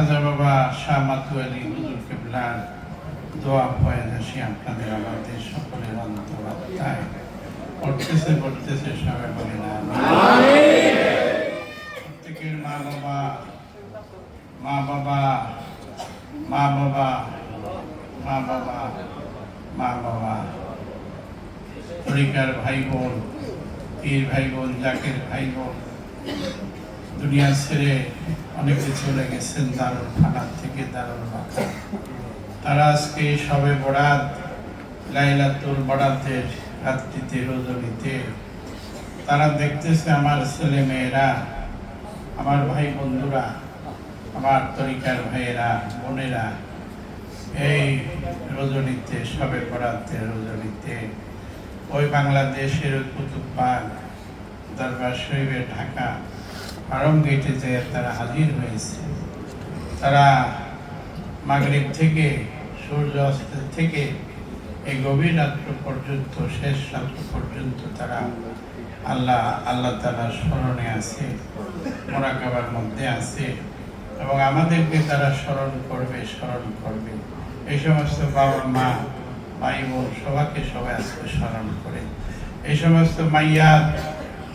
খাজা বাবা শাহ মাতু আলী হুজুর কেবলার দোয়া ভয় হাসি আপনাদের, আমাদের সকলের অন্তরাত্মায়। পড়তেছে পড়তেছে, সবাই বলে না প্রত্যেকের মা বাবা মা বাবা মা বাবা মা বাবা মা বাবা, তরিকার ভাই বোন, পীর ভাই বোন, জাকের ভাই বোন দুনিয়া ছেড়ে অনেকে চলে গেছেন দারুল খানার থেকে দারুল বাঁকা তারা আজকে সবে বরাত, লাইলাতুল বরাতের রাত্রিতে রজনীতে তারা দেখতেছে আমার ছেলে মেয়েরা আমার ভাই বন্ধুরা, আমার তরিকার ভাইয়েরা, বোনেরা, এই রজনীতে সবে বরাতে রজনীতে ওই বাংলাদেশের কুতুববাগ দরবার শরীফে, ঢাকা আরম গেটে যে তারা হাজির হয়েছে। তারা মাগরিব থেকে সূর্য অস্তের থেকে এই গভীর রাত্র পর্যন্ত, শেষ রাত্র পর্যন্ত তারা আল্লাহ আল্লাহ তালার স্মরণে আছে, মোরাকাবার মধ্যে আছে এবং আমাদেরকে তারা স্মরণ করবে স্মরণ করবে। এই সমস্ত বাবা, মা, ভাই বোন সবাইকে সবাই আজকে স্মরণ করে। এই সমস্ত মাইয়া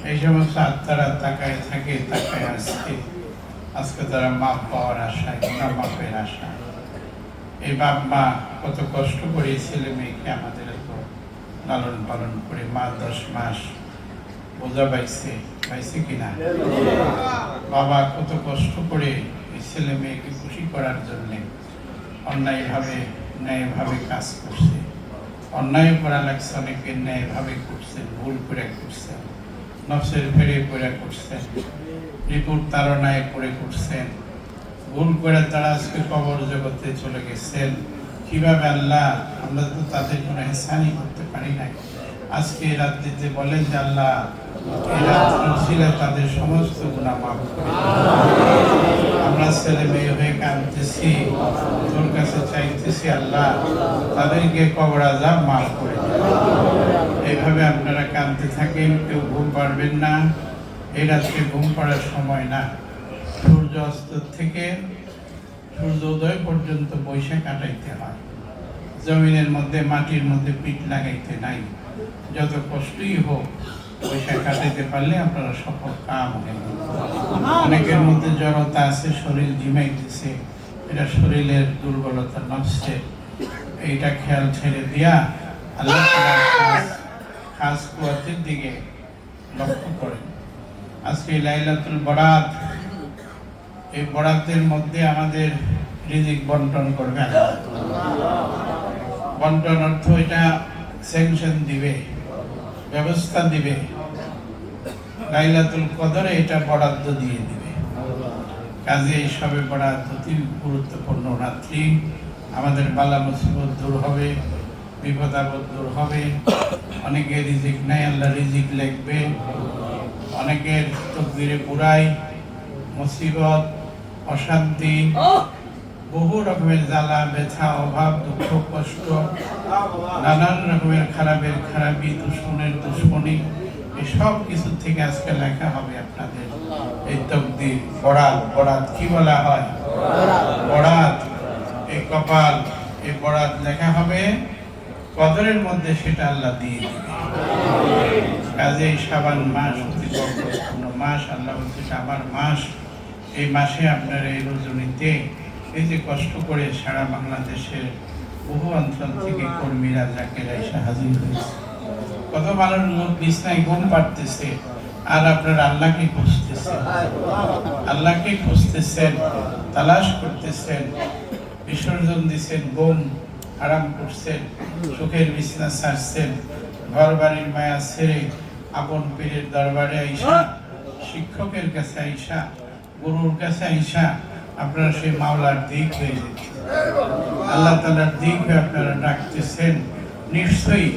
এই সমস্ত আত্মারা তাকায় থাকে, তাকায় আসছে আজকে তারা মাপ পাওয়ার আশায় না মাপের আশা এই বাপ মা কত কষ্ট করে ছেলে মেয়েকে আমাদের এত লালন পালন করে, মা দশ মাস বোঝা পাইছে পাইছে কিনা? বাবা কত কষ্ট করে এই ছেলে মেয়েকে খুশি করার জন্যে অন্যায়ভাবে, ন্যায়ভাবে কাজ করছে। অন্যায় করা লাগছে, অনেকে ন্যায়ভাবে করছেন ভুল করে করছেন নফসের ফেরে করে করছেন রিপুর তারনায় করে করছেন ভুল করে তারা আজকে কবর জগতে চলে গেছেন কীভাবে আল্লাহ, আমরা তো তাদের কোনো হেসানি করতে পারি নাই। আজকে রাত্রিতে বলেন যে, আল্লাহ তাদের সমস্ত গুণা মাফ আমরা ছেলে মেয়ে হয়ে কাঁদতেছি, তোর কাছে চাইতেছি আল্লাহ, তাদেরকে কবর আজাব মাফ করে এইভাবে আপনারা কাঁদতে থাকেন, কেউ ঘুম পারবেন না। এই রাত্রে ঘুম পাড়ার সময় না। সূর্য অস্ত থেকে সূর্য উদয় পর্যন্ত বৈশাখ কাটাইতে হয়। জমিনের মধ্যে, মাটির মধ্যে পিঠ লাগাইতে নাই। যত কষ্টই হোক পারলে আপনারা সফল কাম অনেকের মধ্যে জড়তা আছে শরীর এটা শরীরের দুর্বলতা নষ্ট। এইটা খেয়াল ছেড়ে দিয়া আল্লাহ খাস খাস কুয়াতের দিকে লক্ষ্য করেন। আজকে লাইলাতুল বরাত এই বরাতের মধ্যে আমাদের রিজিক বন্টন করবে বন্টন অর্থ এটা স্যাংশন দিবে ব্যবস্থা দিবে। লাইলাতুল কদরে এটা বরাদ্দ দিয়ে দিবে। কাজে এই সবে বরাত অতি গুরুত্বপূর্ণ রাত্রি। আমাদের বালা মুসিবত দূর হবে বিপদ আপদ দূর হবে। অনেকে রিজিক নাই আল্লাহ রিজিক লিখবে। অনেকের তকদিরে পুরাই মুসিবত অশান্তি বহু রকমের জ্বালা ব্যথা অভাব দুঃখ কষ্ট নানান রকমের খারাপের খারাপি দুশ্মনের দুশ্মনী। এই সব কিছু থেকে আজকে লেখা হবে আপনাদের। এই তকদির, বরাত বরাত কি বলা হয়? বরাত। এই কপাল, এই বরাত লেখা হবে, কদরের মধ্যে সেটা আল্লাহ দিয়ে কাজে সাবান মাস অতি বরকতপূর্ণ মাস, আল্লাহ বলছে সাবান মাস। এই মাসে আপনার এই রজনীতে এই যে কষ্ট করে সারা বাংলাদেশের বহু অঞ্চল থেকে কর্মীরা যাকে এসে হাজির হয়েছে। কত লোক বিছনায় ঘুম পাড়তেছে, আর আপনার আল্লাহকে খুঁজতেছেন। আল্লাহকে খুঁজতেছেন, তালাশ করতেছেন, বিসর্জন দিচ্ছেন ঘুম আরাম করছেন, সুখের বিছনা ছাড়ছেন ঘর বাড়ির মায়া ছেড়ে আপন পীরের দরবারে আইসা, শিক্ষকের কাছে আইসা, গুরুর কাছে আইসা আপনারা সেই মাওলার দিক হয়ে যেতে আল্লাহ তালার দিক হয়ে আপনারা ডাকতেছেন। নিশ্চয়ই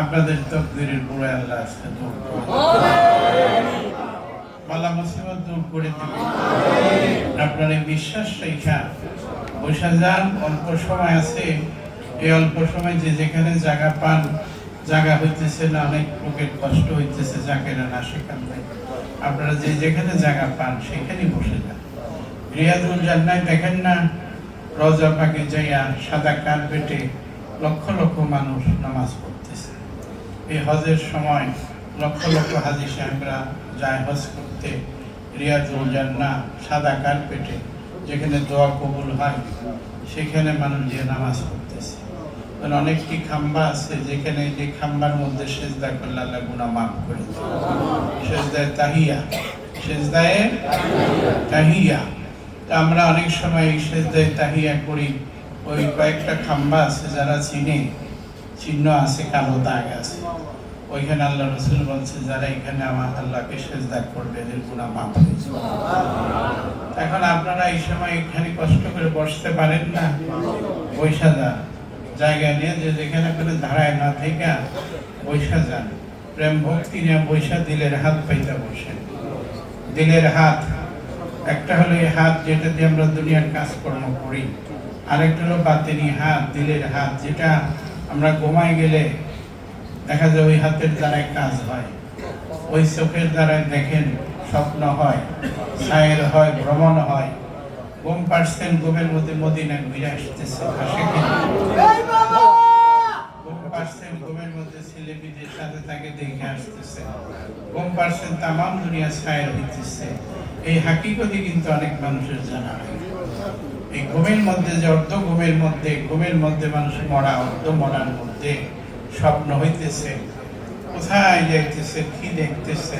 আপনাদের তকদিরের বুড়ে আল্লাহ আজকে দূর মুসিবত দূর করে দেবে আপনার বিশ্বাস রেখা বসে যান অল্প সময় আছে। এই অল্প সময় যে যেখানে জায়গা পান জায়গা হইতেছে না অনেক লোকের কষ্ট হইতেছে জায়গাটা না সেখান থেকে। আপনারা যে যেখানে জায়গা পান সেখানে বসে যান। রিয়াজুল জান্নায় দেখেন না রজা পাকে যাইয়া সাদা কার্পেটে লক্ষ লক্ষ মানুষ নামাজ পড়তেছে এই হজের সময় লক্ষ লক্ষ হাজি সাহেবরা যায় হজ করতে। রিয়াজুল জান্না সাদা কার্পেটে, যেখানে দোয়া কবুল হয়, সেখানে মানুষ যে নামাজ পড়তেছে। অনেকটি খাম্বা আছে যেখানে যে খাম্বার মধ্যে সেজদা করলে আল্লাহ গুনাহ মাফ করে সেজদায় তাহিয়া সেজদায় তাহিয়া। আমরা অনেক সময় এই সেজদায় তাহিয়া করি। ওই কয়েকটা খাম্বা আছে যারা চিনে, চিহ্ন আছে, কালো দাগ আছে। ওইখানে আল্লাহ রসুল বলছে যারা এখানে আমার আল্লাহকে সেজদা করবে এদের গুণা মাফ এখন আপনারা এই সময় এখানে কষ্ট করে বসতে পারেন না? বৈশা যান জায়গা নিয়ে যে যেখানে কোনো ধারায় না থেকে বৈশা যান প্রেম ভক্তি নিয়ে বৈশা দিলের হাত পাইতে বসেন। দিলের হাত একটা হলো এই হাত যেটা দিয়ে আমরা দুনিয়ার কাজকর্ম করি। আরেকটা হলো বাতেনি হাত দিলের হাত যেটা আমরা ঘুমায় গেলে দেখা যায় ওই হাতের দ্বারাই কাজ হয়। ওই চোখের দ্বারাই দেখেন স্বপ্ন হয় ছায়ের হয় ভ্রমণ হয়। ঘুম পারছেন ঘুমের মধ্যে মদিনা ঘুরে আসতেছে হাসে ঘুম পারছেন ঘুমের মধ্যে ছেলে বিদের সাথে তাকে দেখে আসতেছে। ঘুম পারছেন তামাম দুনিয়া হইতেছে। এই হাকিকতি কিন্তু অনেক মানুষের জানা নেই। এই ঘুমের মধ্যে যে অর্ধ ঘুমের মধ্যে ঘুমের মধ্যে মানুষ মরা অর্ধ মরার মধ্যে স্বপ্ন হইতেছে। কোথায় যাইতেছে, কি দেখতেছে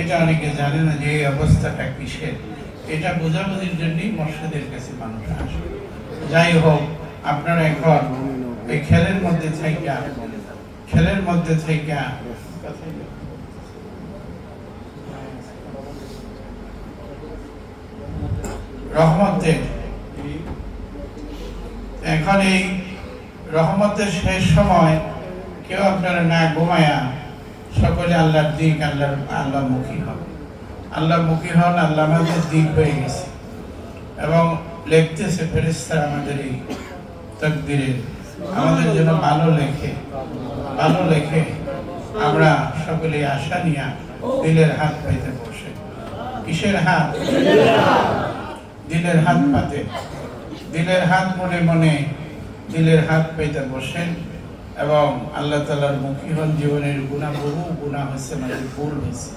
এটা অনেকে জানে না যে এই অবস্থাটা কিসের। এটা বোঝাবুঝির জন্যই মর্ষদের কাছে মানুষ আসে। যাই হোক, আপনারা এখন এই খেলের মধ্যে থাইকা, খেলের মধ্যে থাইকা। রহমতের, এখন এই রহমতের শেষ সময় কেউ আপনারা না ঘুমায়া সকলে আল্লাহর দিক, আল্লাহর, আল্লাহ মুখী হন। আল্লাহ মুখী হন, আল্লাহ আমাদের দিক হয়ে গেছে। এবং লিখতেছে ফেরেস্তার আমাদের এই তকদিরে। আমাদের জন্য ভালো লেখে ভালো লেখে, আমরা সকলে আশা নিয়া দিলের হাত পাইতে বসে। কিসের হাত? দিলের হাত পাতে। দিলের হাত মনে মনে দিলের হাত পেতে বসেন। এবং আল্লাহ তালার মুখী হন জীবনের গুণা বহু গুণা হয়েছে আমাদের ভুল হয়েছে।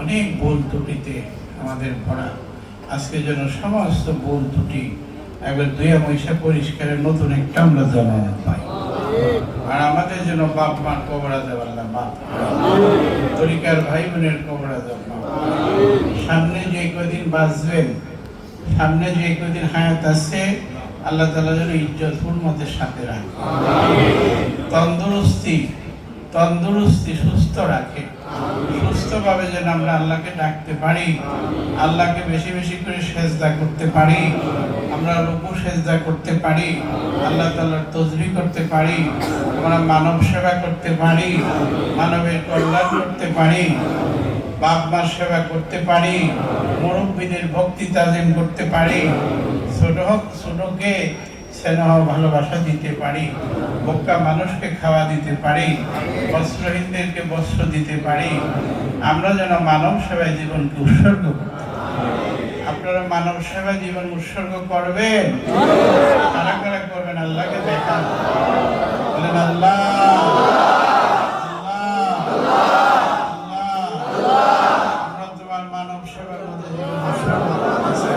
অনেক ভুল ত্রুটিতে আমাদের ভরা। আজকে যেন সমস্ত ভুল ত্রুটি একবার দুয়া পয়সা পরিষ্কারের নতুন একটা আমরা জন্ম পাই। আর আমাদের জন্য বাপ মার কবরা দেওয়ার না বাপ। তরিকার ভাই বোনের কবরা দেওয়ার না সামনে যে কদিন বাঁচবেন, সামনে যে কদিন হায়াত আছে আল্লাহ তালা যেন ইজ্জত হুরমতের সাথে রাখে। তন্দুরস্তি তন্দুরস্তি সুস্থ রাখে। সুস্থভাবে যেন আমরা আল্লাহকে ডাকতে পারি, আল্লাহকে বেশি বেশি করে সেজদা করতে পারি, আমরা রূপু সেজদা করতে পারি, আল্লাহ তালার তজরি করতে পারি, আমরা মানব সেবা করতে পারি, মানবের কল্যাণ করতে পারি বাপ মার সেবা করতে পারি, মুরব্বীদের ভক্তি তাজিম করতে পারি ছোট হোক ছোটকে স্নেহ ভালোবাসা দিতে পারি, বোকা মানুষকে খাওয়া দিতে পারি, বস্ত্রহীনদেরকে বস্ত্র দিতে পারি। আমরা যেন মানব সেবায় জীবনকে উৎসর্গ আপনারা মানব সেবায় জীবন উৎসর্গ করবেন। কারা কারা করবেন? আল্লাহকে দেখান। বলেন, আল্লাহ আল্লাহ আমরা তোমার মানব সেবার মধ্যে জীবন উৎসর্গ করতেছি।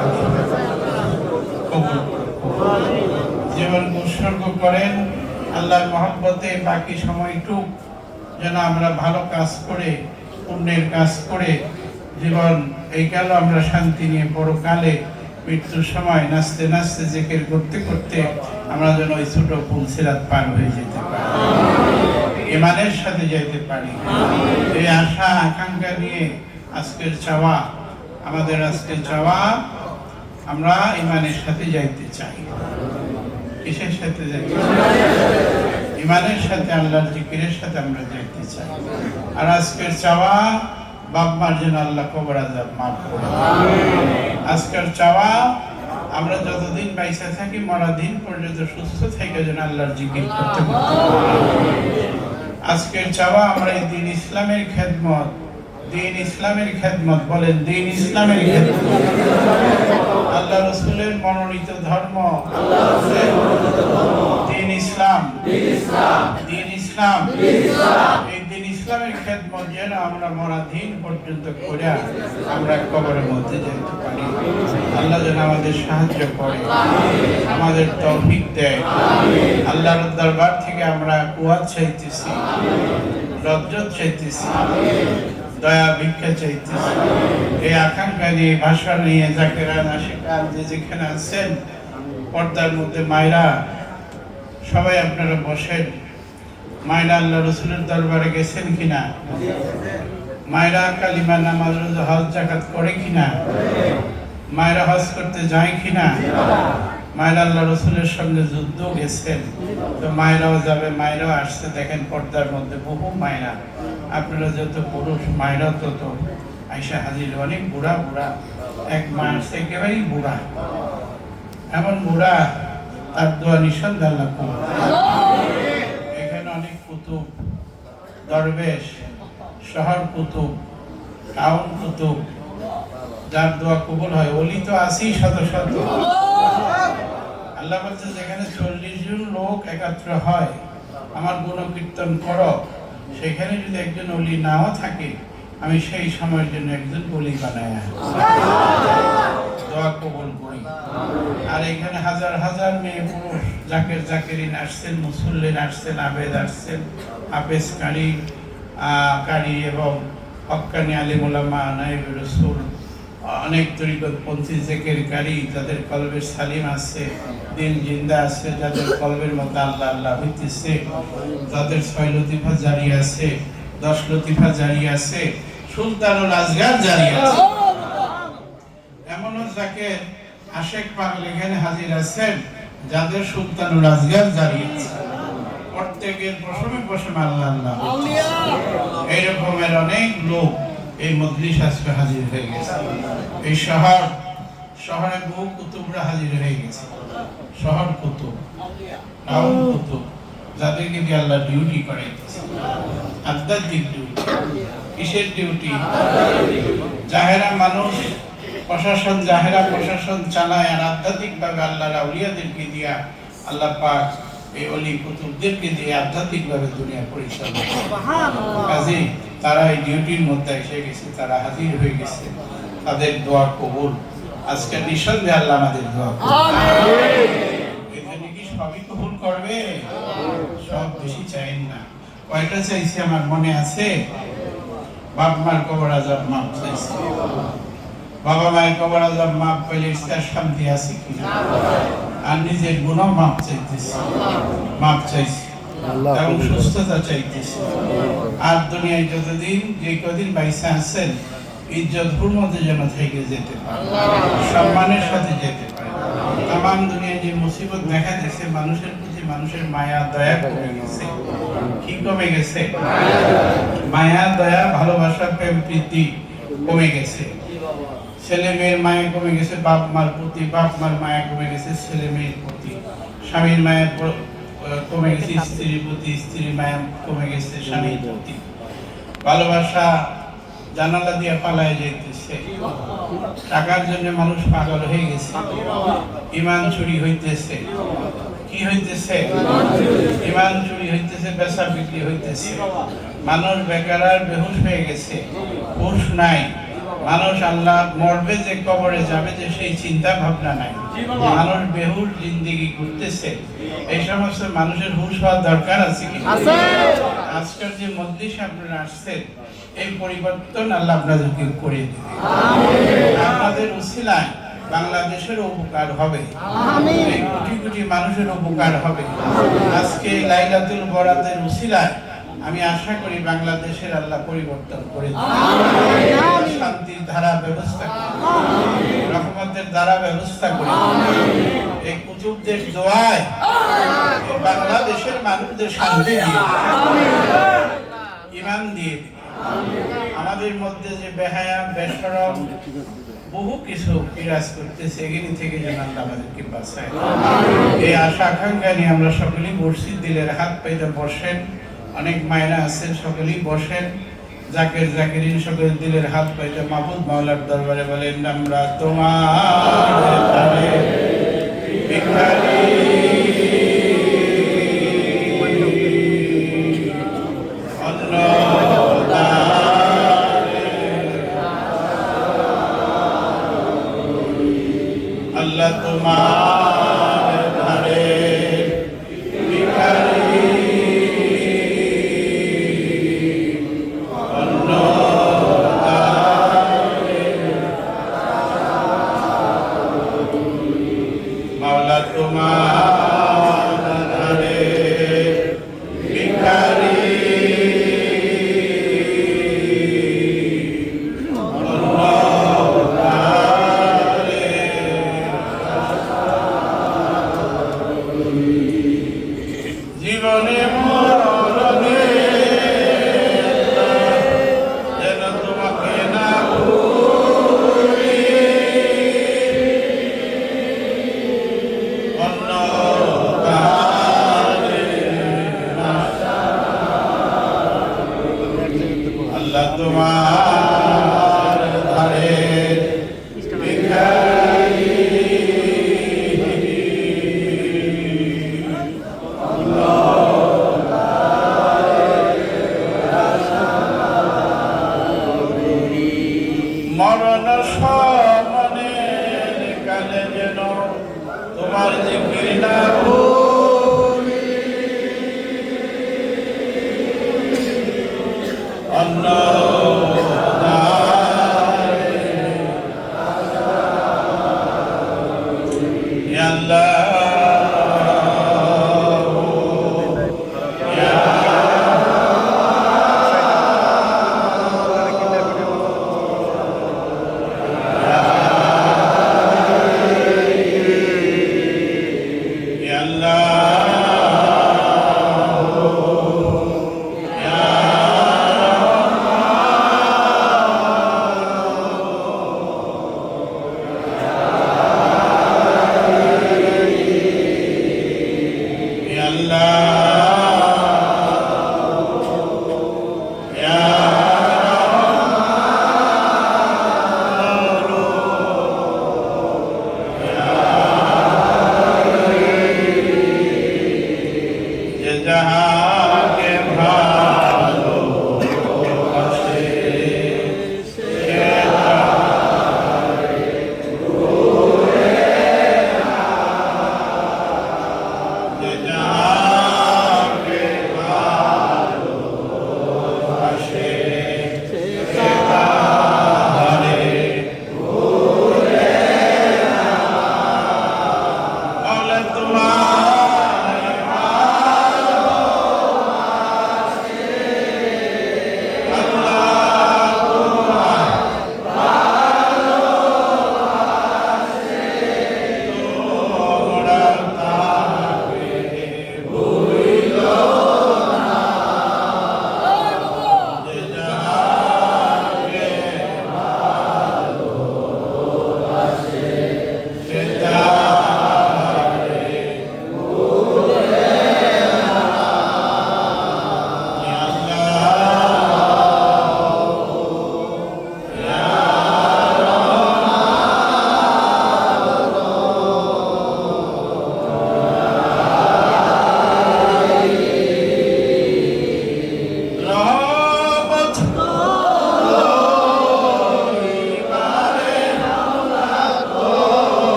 কবুল করুন। জীবন উৎসর্গ করেন, আল্লাহর মহব্বতে বাকি সময়টুক যেন আমরা ভালো কাজ করে, পুণ্যের কাজ করে জীবন এই গেল, আমরা শান্তি নিয়ে পরকালে মৃত্যুর সময় নাচতে নাচতে জেকের করতে করতে আমরা যেন ওই ছোট ফুল সিরাত পার হয়ে যেতে পারি। ইমানের সাথে যেতে পারি। এই আশা, আকাঙ্ক্ষা নিয়ে আজকের চাওয়া, আমাদের আজকের চাওয়া, আমরা ইমানের সাথে যাইতে চাই। কিসের সাথে যাইতে ইমানের সাথে আল্লাহর জিকিরের সাথে আমরা যাইতে চাই। আর আজকের চাওয়া, বাপ মার যেন আল্লাহ কবর আজাব মাফ করে আজকের চাওয়া, আমরা যতদিন বাইসা থাকি, মরা দিন পর্যন্ত সুস্থ থেকে যেন আল্লাহর জিকির করতে পারি। আজকের চাওয়া, আমরা এই দিন ইসলামের খেদমত দিন ইসলামের খেদমত, বলেন দিন ইসলামের খেদমত। আল্লাহ রসুলের মনোনীত ধর্ম। দিন ইসলাম। দিন ইসলাম। এই দিন ইসলামের খেদমত যেন আমরা মরা দিন পর্যন্ত করে আমরা কবরের মধ্যে যেতে পারি। আল্লাহ যেন আমাদের সাহায্য করে, আমাদের তৌফিক দেয়। আল্লাহর দরবার থেকে আমরা কুয়াত চাইতেছি রজ্জত চাইতেছি। দয়া ভিক্ষা চাইতেছি। এই আকাঙ্ক্ষা নিয়ে ভাষা নিয়ে জাকেরা নাসিকান যে যেখানে আছেন, পর্দার মধ্যে মায়েরা, সবাই আপনারা বসেন। মায়েরা আল্লাহ রসুলের দরবারে গেছেন কিনা? মায়েরা কালিমা নামাজ হজ জাকাত করে কিনা? মায়েরা হজ করতে যায় কিনা? মায়েরা রসুলের সঙ্গে যুদ্ধ গেছেন, তো মায়েরাও যাবে, মায়েরাও আসছে। দেখেন পর্দার মধ্যে বহু মায়েরা। আপনারা যত পুরুষ, মায়েরাও তত। আইসা হাজির, অনেক বুড়া বুড়া। এক মা আসছে, একেবারেই বুড়া। এমন বুড়া, তার দোয়া নিঃসন্দেহ আল্লাহ। এখানে অনেক কুতুব, দরবেশ, শহর কুতুব, টাউন কুতুব। যার দোয়া কবুল হয় ওলি তো আছেই শত শত। আল্লাহ। বলছে যেখানে চল্লিশ জন লোক একাত্র হয় আমার গুণকীর্তন করো। সেখানে যদি একজন অলি নাও থাকে আমি সেই সময়ের জন্য একজন অলি বানায় দোয়া কবুল করি। আর এখানে হাজার হাজার মেয়ে পুরুষ জাকের জাকেরিন আসছেন মুসল্লিন আসছেন আবেদ আসছেন হাফেজ কারি কারি এবং হক্কানি আলিমুলামা নাইব রসুল। অনেক তরিকতপন্থী জেকের কারি যাদের কলবের সালিম আছে, দিন জিন্দা আছে, যাদের কলবের মতো আল্লাহ আল্লাহ হইতেছে, যাদের ছয় লতিফা জারি আছে, দশ লতিফা জারি আছে সুলতানুল আজগার জারি আছে। এমনও যাকে আশেক পাগল এখানে হাজির আছেন, যাদের সুলতানুল আজগার জারি আছে। প্রত্যেকের প্রথমে প্রথমে আল্লাহ আল্লাহ এই রকমের অনেক লোক এই মজলিস আজকে হাজির হয়ে গেছে। এই শহর শহরে বহু কুতুবরা হাজির হয়ে গেছে। শহর কুতুব টাউন কুতুব যাদেরকে দিয়ে আল্লাহ ডিউটি করে আধ্যাত্মিক ডিউটি কিসের ডিউটি জাহেরা মানুষ প্রশাসন জাহেরা প্রশাসন চালায় আর আধ্যাত্মিক ভাবে আল্লাহ আউলিয়াদেরকে দিয়া আল্লাহ পাক এই অলি কুতুবদেরকে দিয়ে আধ্যাত্মিক ভাবে দুনিয়া পরিচালনা কাজে তারা এই ডিউটির মধ্যে এসে গেছে তারা হাজির হয়ে গেছে। তাদের দোয়া কবুল। আজকে নিঃসন্দেহে আল্লাহ আমাদের দোয়া জন্য কি সবই কবুল করবে? সব বেশি চাইন না। কয়টা চাইছে আমার মনে আছে? বাপ মার কবর আজাব মাপ চাইছে। বাবা মায়ের কবর আজাব মাপ পেলে তার শান্তি আছে কিনা? আর নিজের গুণ মাপ চাইতেছে। মাপ চাইছে। এবং সুস্থতা চাইতেছে। আর দুনিয়ায় যতদিন যে কদিন বাইসে আছেন ইজ্জত যেন থেকে যেতে পারে সম্মানের সাথে যেতে পারে। তাম দুনিয়ায় যে মুসিবত দেখা দিয়েছে মানুষের প্রতি মানুষের মায়া দয়া কমে গেছে। কি কমে গেছে? মায়া দয়া ভালোবাসা প্রেম প্রীতি কমে গেছে। ছেলে মেয়ের মায়া কমে গেছে বাপ মার প্রতি বাপ মার মায়া কমে গেছে ছেলে মেয়ের প্রতি। স্বামীর মায়ের কমে গেছে স্ত্রীর প্রতি স্ত্রীর মায়া কমে গেছে স্বামীর প্রতি। ভালোবাসা জানালা দিয়ে পালায় যাইতেছে। টাকার জন্য মানুষ পাগল হয়ে গেছে। ইমান চুরি হইতেছে। কি হইতেছে? ইমান চুরি হইতেছে, বেচা বিক্রি হইতেছে। মানুষ বেকার বেহুশ হয়ে গেছে। হুশ নাই। মানুষ আল্লাহ মরবে যে কবরে যাবে যে সেই চিন্তা ভাবনা নাই মানুষ বেহুশ জিন্দিগি করতেছে। এই সমস্ত মানুষের হুশ হওয়ার দরকার আছে কি? আজকের যে মজলিস আপনারা আসছেন এই পরিবর্তন আল্লাহ আপনাদেরকে করে দেবে। আপনাদের উসিলায় বাংলাদেশের উপকার হবে। কোটি কোটি মানুষের উপকার হবে। আজকে লাইলাতুল বরাতের উসিলায় আমি আশা করি বাংলাদেশের আল্লাহ পরিবর্তন করে শান্তির ধারা ব্যবস্থা রহমতের ধারা ব্যবস্থা করে এই কুতুবদের দোয়ায় বাংলাদেশের মানুষদের শান্তি ইমান দিয়ে আমাদের মধ্যে যে বেহায়া বেসরম বহু কিছু বিরাজ করতেছে এগুলি থেকে যেন আল্লাহ আমাদেরকে বাঁচায়। এই আশা আকাঙ্ক্ষা নিয়ে আমরা সকলেই বসছি দিলের হাত পাইতে বসেন। অনেক মায়েরা আছেন, সকলেই বসেন। জাকের জাকের সকলের দিলের হাত পাইতে মাহবুব মাওলার দরবারে বলেন, আমরা তোমার divane